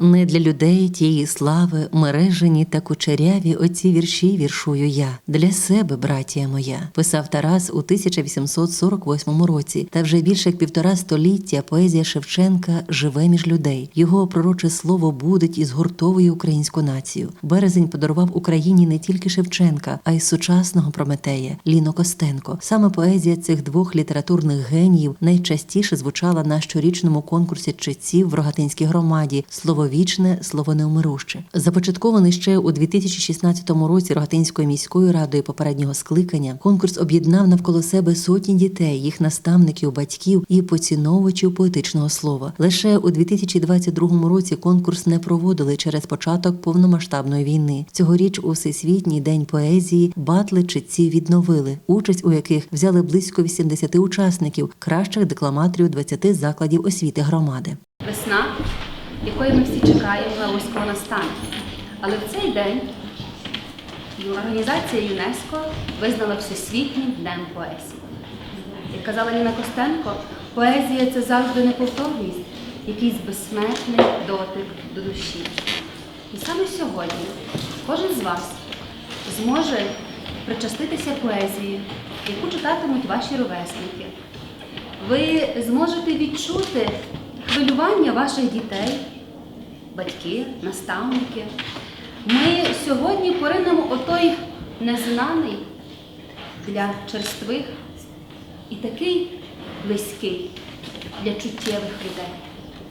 Не для людей тієї слави, мережені та кучеряві оці вірші віршую я. Для себе, братія моя, писав Тарас у 1848 році. Та вже більше як півтора століття поезія Шевченка живе між людей. Його пророче слово будить і згуртовує українську націю. Березень подарував Україні не тільки Шевченка, а й сучасного Прометея Ліно Костенко. Саме поезія цих двох літературних геніїв найчастіше звучала на щорічному конкурсі читців в Рогатинській громаді Слововічне, слово неумируще. Започаткований ще у 2016 році Рогатинською міською радою попереднього скликання. Конкурс об'єднав навколо себе сотні дітей, їх наставників, батьків і поціновувачів поетичного слова. Лише у 2022 році конкурс не проводили через початок повномасштабної війни. Цьогоріч у всесвітній день поезії батли читців відновили, участь у яких взяли близько 80 учасників, кращих декламаторів 20 закладів освіти громади. Весна, якої ми всі чекаємо, ось коли настане. Але в цей день організація ЮНЕСКО визнала Всесвітнім днем поезії. Як казала Ліна Костенко, поезія це завжди неповторність, якийсь безсмертний дотик до душі. І саме сьогодні кожен з вас зможе причаститися поезії, яку читатимуть ваші ровесники. Ви зможете відчути хвилювання ваших дітей, батьки, наставники. Ми сьогодні поринемо у той незнаний для черствих і такий близький для чуттєвих людей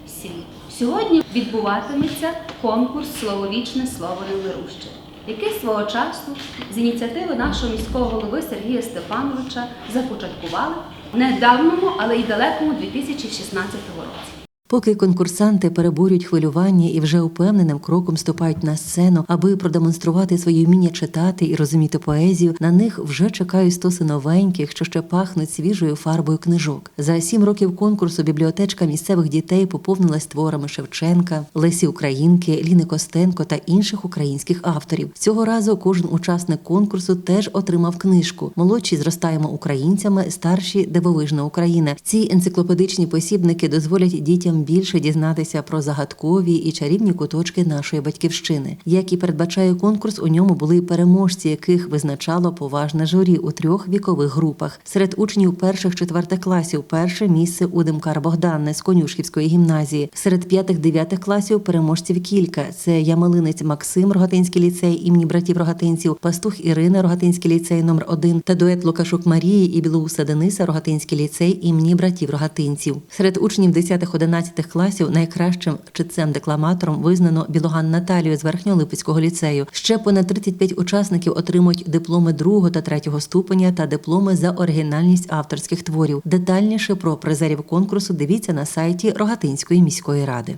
світ. Сьогодні відбуватиметься конкурс Слововічне слово невмируще, який свого часу з ініціативи нашого міського голови Сергія Степановича започаткували в недавньому, але й далекому 2016 році. Поки конкурсанти переборюють хвилювання і вже упевненим кроком ступають на сцену, аби продемонструвати своє вміння читати і розуміти поезію, на них вже чекають стоси новеньких, що ще пахнуть свіжою фарбою книжок. За сім років конкурсу бібліотечка місцевих дітей поповнилась творами Шевченка, Лесі Українки, Ліни Костенко та інших українських авторів. Цього разу кожен учасник конкурсу теж отримав книжку. Молодші зростаємо українцями, старші дивовижна Україна. Ці енциклопедичні посібники дозволять дітям більше дізнатися про загадкові і чарівні куточки нашої батьківщини. Як і передбачає конкурс, у ньому були переможці, яких визначало поважне журі у трьох вікових групах. Серед учнів перших четвертих класів перше місце у Димкар Богданне з Конюшківської гімназії. Серед п'ятих-дев'ятих класів переможців кілька: це Ямалинець Максим, Рогатинський ліцей імені братів Рогатинців, Пастух Ірина, Рогатинський ліцей номер 1 та дует Лукашук Марії і Білоуса Дениса, Рогатинський ліцей імені братів Рогатинців. Серед учнів 10-11 класів найкращим читцем-декламатором визнано Білоган Наталію з Верхньолипецького ліцею. Ще понад 35 учасників отримують дипломи другого та третього ступеня та дипломи за оригінальність авторських творів. Детальніше про призерів конкурсу дивіться на сайті Рогатинської міської ради.